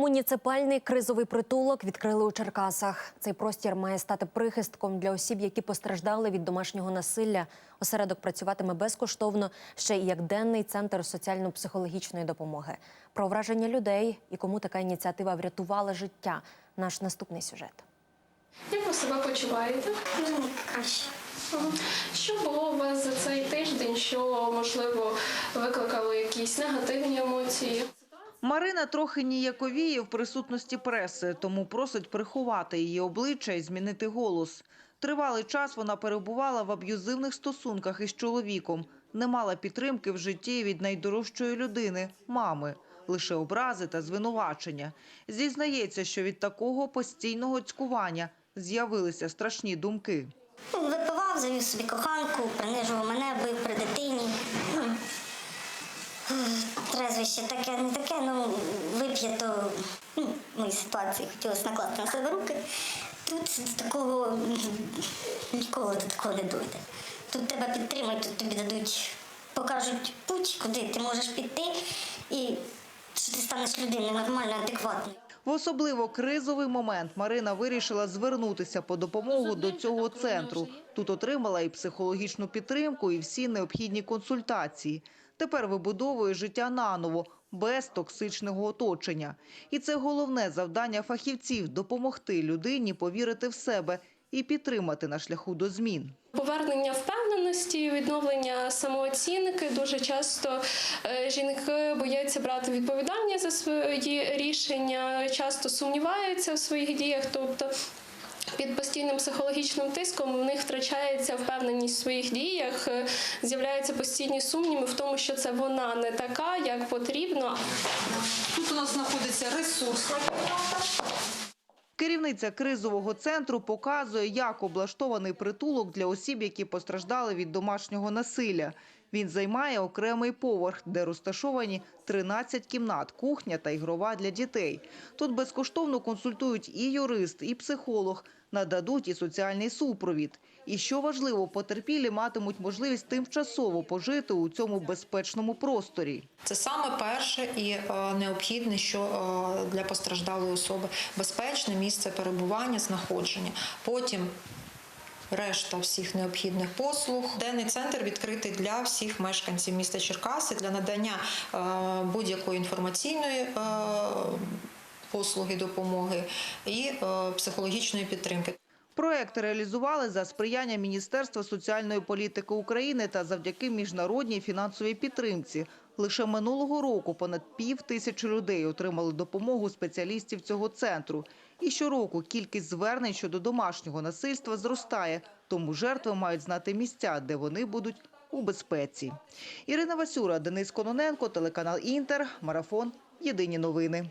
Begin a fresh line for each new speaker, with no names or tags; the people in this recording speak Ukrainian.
Муніципальний кризовий притулок відкрили у Черкасах. Цей простір має стати прихистком для осіб, які постраждали від домашнього насилля. Осередок працюватиме безкоштовно ще й як денний центр соціально-психологічної допомоги. Про враження людей і кому така ініціатива врятувала життя. Наш наступний сюжет.
Як ви себе почуваєте?
Ну, краще.
Що було у вас за цей тиждень, що можливо викликало якісь негативні емоції?
Марина трохи ніяковіє в присутності преси, тому просить приховати її обличчя і змінити голос. Тривалий час вона перебувала в аб'юзивних стосунках із чоловіком, не мала підтримки в житті від найдорожчої людини мами, лише образи та звинувачення. Зізнається, що від такого постійного цькування з'явилися страшні думки.
Випивав, завів собі коханку, принижував мене, бив при дитині. Ну, Трезвище таке, не таке, ну вип'є, то ну, в моїй ситуації хотілося накласти на себе руки. Тут до такого м, ніколи до такого не дойде. Тут тебе підтримують, тут тобі дадуть, покажуть путь, куди ти можеш піти, і що ти станеш людиною нормальною, адекватною.
В особливо кризовий момент Марина вирішила звернутися по допомогу до цього центру. Тут отримала і психологічну підтримку, і всі необхідні консультації. Тепер вибудовує життя наново, без токсичного оточення. І це головне завдання фахівців – допомогти людині повірити в себе і підтримати на шляху до змін.
Повернення впевненості, відновлення самооцінки. Дуже часто е, жінки бояться брати відповідальність за свої рішення, часто сумніваються в своїх діях. Тобто під постійним психологічним тиском в них втрачається впевненість в своїх діях, е, з'являються постійні сумніви в тому, що це вона не така, як потрібно.
Тут у нас знаходиться ресурсна кімната.
Керівниця кризового центру показує, як облаштований притулок для осіб, які постраждали від домашнього насилля. Він займає окремий поверх, де розташовані 13 кімнат, кухня та ігрова для дітей. Тут безкоштовно консультують і юрист, і психолог, нададуть і соціальний супровід. І що важливо, потерпілі матимуть можливість тимчасово пожити у цьому безпечному просторі.
Це саме перше і е, необхідне, що е, для постраждалої особи безпечне місце перебування, знаходження. Потім решта всіх необхідних послуг. Денний центр відкритий для всіх мешканців міста Черкаси для надання е, будь-якої інформаційної. е, Послуги допомоги і е, психологічної підтримки.
Проект реалізували за сприяння Міністерства соціальної політики України та завдяки міжнародній фінансовій підтримці. Лише минулого року понад пів тисячі людей отримали допомогу спеціалістів цього центру. І щороку кількість звернень щодо домашнього насильства зростає, тому жертви мають знати місця, де вони будуть у безпеці. Ірина Васюра, Денис Кононенко, телеканал Інтер, Марафон. Єдині новини.